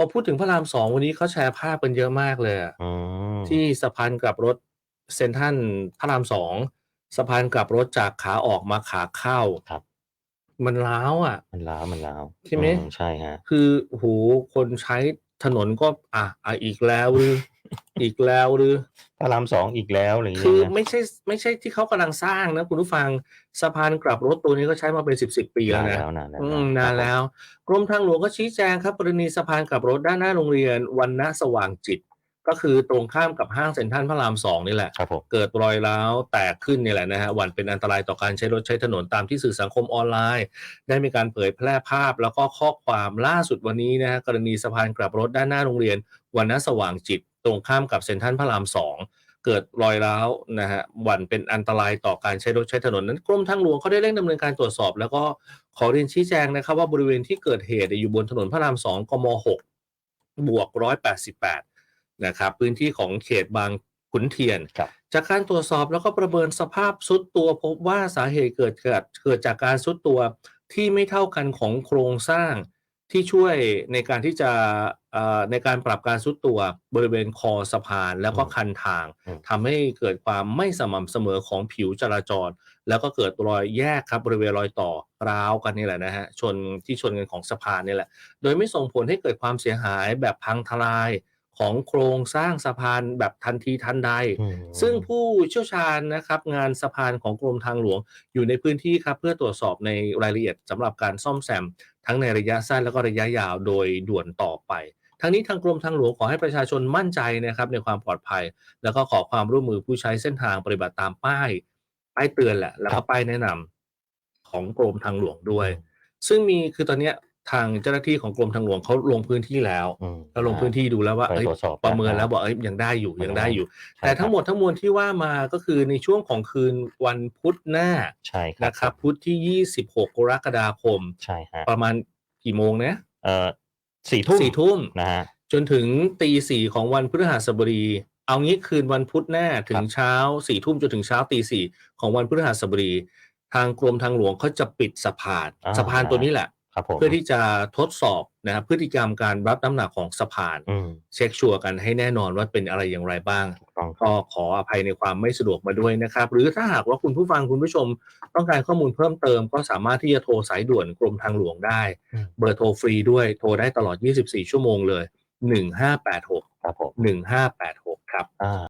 พอพูดถึงพระรามสองวันนี้เขาแชร์ภาพกันเยอะมากเลยอะอืมที่สะพานกลับรถเซ็นทรัลพระรามสองสะพานกลับรถจากขาออกมาขาเข้าครับ มันร้าวอะ มันล้าวมันล้าวใช่ไหม อืใช่ฮะ คือโอ้โหคนใช้ถนนก็อะอะอีกแล้วหรือ อีกแล้วหรือพระรามสองอีกแล้วอะไรอย่างคืเงี้อยไม่ใช่ไม่ใช่ที่เขากำลังสร้างนะ คุณผู้ฟังสะพานกลับรถตัวนี้ก็ใช้มาเป็นสิบสิบปีแล้วนานนะแล้วนานแล้วอืมคนานรับแล้ว กรมทางหลวงก็ชี้แจงครับกรณีสะพานกลับรถด้านหน้าโรงเรียนวันณสว่างจิต ก็คือตรงข้ามกับห้างเซ็นทรัลพระรามสองนี่แหละ ครับผมเกิดรอยร้าวแตกขึ้นเนี่ยแหละนะฮะหวันเป็นอันตรายต่อการใช้รถใช้ถนนตามที่สื่อสังคมออนไลน์ ได้มีการเผยแพร่ภาพแล้วก็ข้อความล่าสุดวันนี้นะฮะกรณีสะพานกลับรถด้านหน้าโรงเรียนวันณสว่างจิต ตรงข้ามกับเซ็นทรัลพระรามสองเกิดรอยร้าวนะฮะหวันเป็นอันตรายต่อการใช้รถใช้ถนนนั้นกรมทางหลวงเขาได้เร่งดำเนินการตรวจสอบ แล้วก็ขอเรียนชี้แจงนะครับว่าบริเวณที่เกิดเหตุเนี่ยอยู่บนถนนพระรามสองกมหกบวกร้อยแปดสิบแปดนะครับพื้นที่ของเขตบางขุนเทียนครับจากการตรวจสอบแล้วก็ประเมินสภาพซุดตัวพบว่าสาเหตุเกิดเกิดเกิดจากการซุดตัวที่ไม่เท่ากันของโครงสร้าง ที่ช่วยในการที่จะเอ่อในการปรับการซุดตัวบริเวณคอสะพานแล้วก็คันทางอืมทำให้เกิดความไม่สม่ำเสมอของผิวจราจร แล้วก็เกิดรอยแยกครับบริเวณรอยต่อร้าวกันนี่แหละนะฮะชนที่ชนกันของสะพานนี่แหละ โดยไม่ส่งผลให้เกิดความเสียหายแบบพังทลาย ของโครงสร้างสะพานแบบทันทีทันใดอืมซึ่งผู้เชี่ยวชาญนะครับงานสะพานของกรมทางหลวงอยู่ในพื้นที่ครับเพื่อตรวจสอบในรายละเอียดสำหรับการซ่อมแซม ทั้งในระยะสั้นแล้วก็ระยะยาวโดยด่วนต่อไปทั้งนี้ทางกรมทางหลวงขอให้ประชาชนมั่นใจนะครับในความปลอดภัย แล้วก็ขอความร่วมมือผู้ใช้เส้นทางปฏิบัติตามป้ายป้ายเตือนแหละแล้วก็ป้ายแนะนำของกรมทางหลวงด้วย ซึ่งมีคือตอนเนี้ย ทางเจ้าหน้าที่ของกรมทางหลวงเขาลงพื้นที่แล้วอืมเราลงพื้นที่ดูแล้วว่าไปเอ้ยตรวจสอบประเมินแล้วนะบอกเอ้ยยังได้อยู่ยังได้อยู่ใช่แต่ครับทั้งหมดทั้งมวลที่ว่ามาก็คือในช่วงของคืนวันพุธหน้าใช่ครับนะครับพุธที่ 26 กรกฎาคมใช่ฮะประมาณกี่โมงนะเอ่อสี่ทุ่มสี่ทุ่มนะฮะจนถึงตีสี่ของวันพฤหัสบดี เอางี้คืนวันพุธหน้าถึครังบเช้าสี่ทุ่มจนถึงเช้าตีสี่ของวันพฤหัสบดี ทางกรมทางหลวงเขาจะปิดสะพานอ่าสะพานตัวนี้แหละ ครับผมเพื่อที่จะทดสอบนะครับพฤติกรรมการรับน้ำหนักของสะพาน อืม เช็คชัวร์กันให้แน่นอนว่าเป็นอะไรอย่างไรบ้าง ถูกต้องครับก็ขออภัยในความไม่สะดวกมาด้วยนะครับ หรือถ้าหากว่าคุณผู้ฟังคุณผู้ชมต้องการข้อมูลเพิ่มเติม ก็สามารถที่จะโทรสายด่วนกรมทางหลวงได้ อืมเบอร์โทรฟรีด้วยโทรได้ตลอด 24 ชั่วโมงเลย 1586 ครับผม1586 ครับ อ่า